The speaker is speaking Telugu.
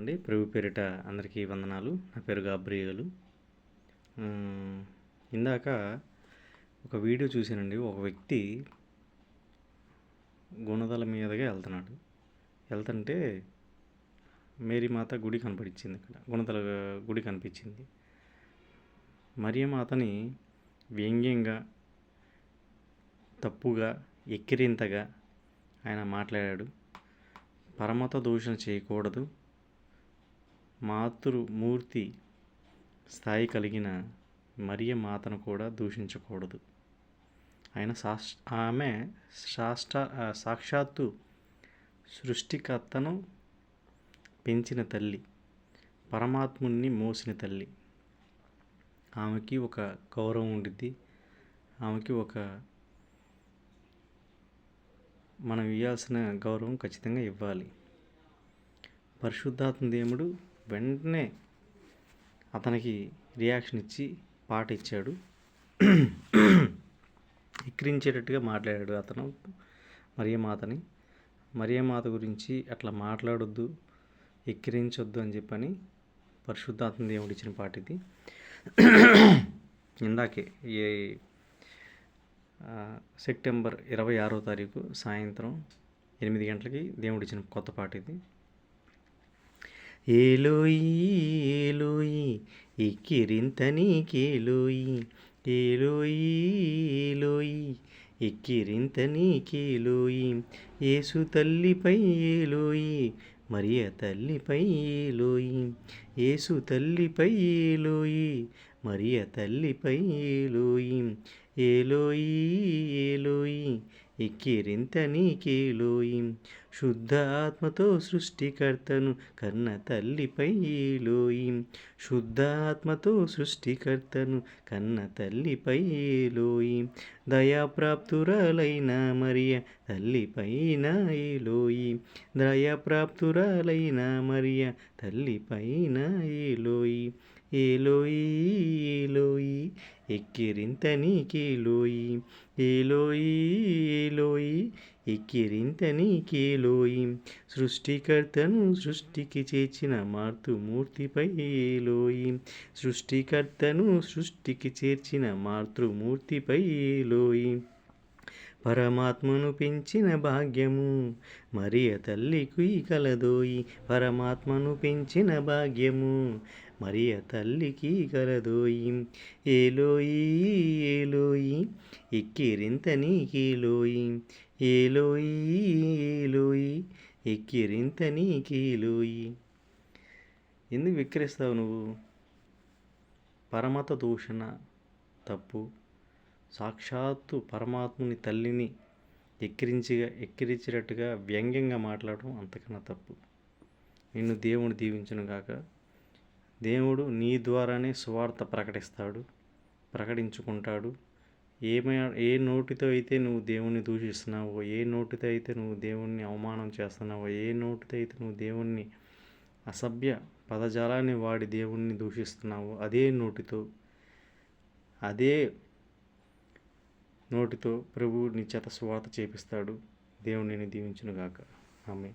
అండి ప్రభు పేరిట అందరికీ వందనాలు. నా పేరు గాబ్రియలు. ఇందాక ఒక వీడియో చూశానండి. ఒక వ్యక్తి గుణదల మీదగా వెళ్తున్నాడు. వెళ్తుంటే మేరీమాత గుడి కనపడించింది ఇక్కడ గుణదల గుడి కనిపించింది. మరియమాతని వ్యంగ్యంగా తప్పుగా ఎక్కిరింతగా ఆయన మాట్లాడాడు. పరమత దూషణ చేయకూడదు. మాతృమూర్తి స్థాయి కలిగిన మరియ మాతను కూడా దూషించకూడదు. ఆయన సాష్ ఆమె సాష్ట సాక్షాత్తు సృష్టికర్తను పెంచిన తల్లి పరమాత్ముని మోసిన తల్లి. ఆమెకి ఒక గౌరవం ఉండిద్ది. ఆమెకి ఒక మనం ఇవ్వాల్సిన గౌరవం ఖచ్చితంగా ఇవ్వాలి. పరిశుద్ధాత్మ దేవుడు వెంటనే అతనికి రియాక్షన్ ఇచ్చి పాట ఇచ్చాడు. ఎక్కిరించేటట్టుగా మాట్లాడాడు అతను మరియమాతని. మరియమాత గురించి అట్లా మాట్లాడొద్దు ఎక్కిరించొద్దు అని చెప్పని పరిశుద్ధాత్మ దేవుడు ఇచ్చిన పాట ఇది. ఇందాకే ఏ సెప్టెంబర్ ఇరవై ఆరో తారీఖు సాయంత్రం ఎనిమిది గంటలకి దేవుడిచ్చిన కొత్త పాట ఇది. ఏలోయి ఏలోయి ఎక్కిరింత నీకేలోయి ఏలోయి ఏలోయి ఎక్కిరింత నీకేలోయి ఏసు తల్లిపై ఏలోయి మరియ తల్లిపై ఏలోయి ఏసు తల్లిపై ఏలోయి మరియ తల్లిపై ఏలోయి ఏలోయి ఏలోయి ఎక్కిరింత నీకేలోయి శుద్ధ ఆత్మతో సృష్టికర్తను కన్న తల్లిపై లోయి శుద్ధ ఆత్మతో సృష్టికర్తను కన్న తల్లిపై లోయి దయాప్రాప్తురాలైన మరియ తల్లిపైన ఏలోయి దయాప్రాప్తురాలైన మరియ తల్లిపైన ఏలోయి ఏలోయి ఏలోయి ఎక్కిరింత నీకేలోయి. ఏలోయి ఏలోయి ఎక్కిరింత కేలోయి సృష్టికర్తను సృష్టికి చేర్చిన మాతృమూర్తిపై ఏలోయి సృష్టికర్తను సృష్టికి చేర్చిన మాతృమూర్తిపై ఏలోయి పరమాత్మను పెంచిన భాగ్యము మరియ తల్లికి కలదోయి. పరమాత్మను పెంచిన భాగ్యము మరియ తల్లికి కలదోయి. ఏలోయి ఏలోయి ఎక్కిరింత నీకేలోయి ఏలోయి ఏలోయి ఎక్కిరింత నీకేలోయి ఎందుకు విక్రిస్తావు నువ్వు? పరమత దూషణ తప్పు. సాక్షాత్తు పరమాత్ముని తల్లిని ఎక్కిరించిగా ఎక్కిరించినట్టుగా వ్యంగ్యంగా మాట్లాడటం అంతకన్నా తప్పు. నిన్ను దేవుని దీవించను గాక. దేవుడు నీ ద్వారానే సువార్త ప్రకటిస్తాడు ప్రకటించుకుంటాడు. ఏమై ఏ నోటితో అయితే నువ్వు దేవుణ్ణి దూషిస్తున్నావో ఏ నోటితో అయితే నువ్వు దేవుణ్ణి అవమానం చేస్తున్నావో ఏ నోటితో అయితే నువ్వు దేవుణ్ణి అసభ్య పదజాలాన్ని వాడి దేవుణ్ణి దూషిస్తున్నావో అదే నోటితో అదే నోటితో ప్రభువు నీ చేత సువార్త చేపిస్తాడు. దేవుడిని దీవించునుగాక. ఆమె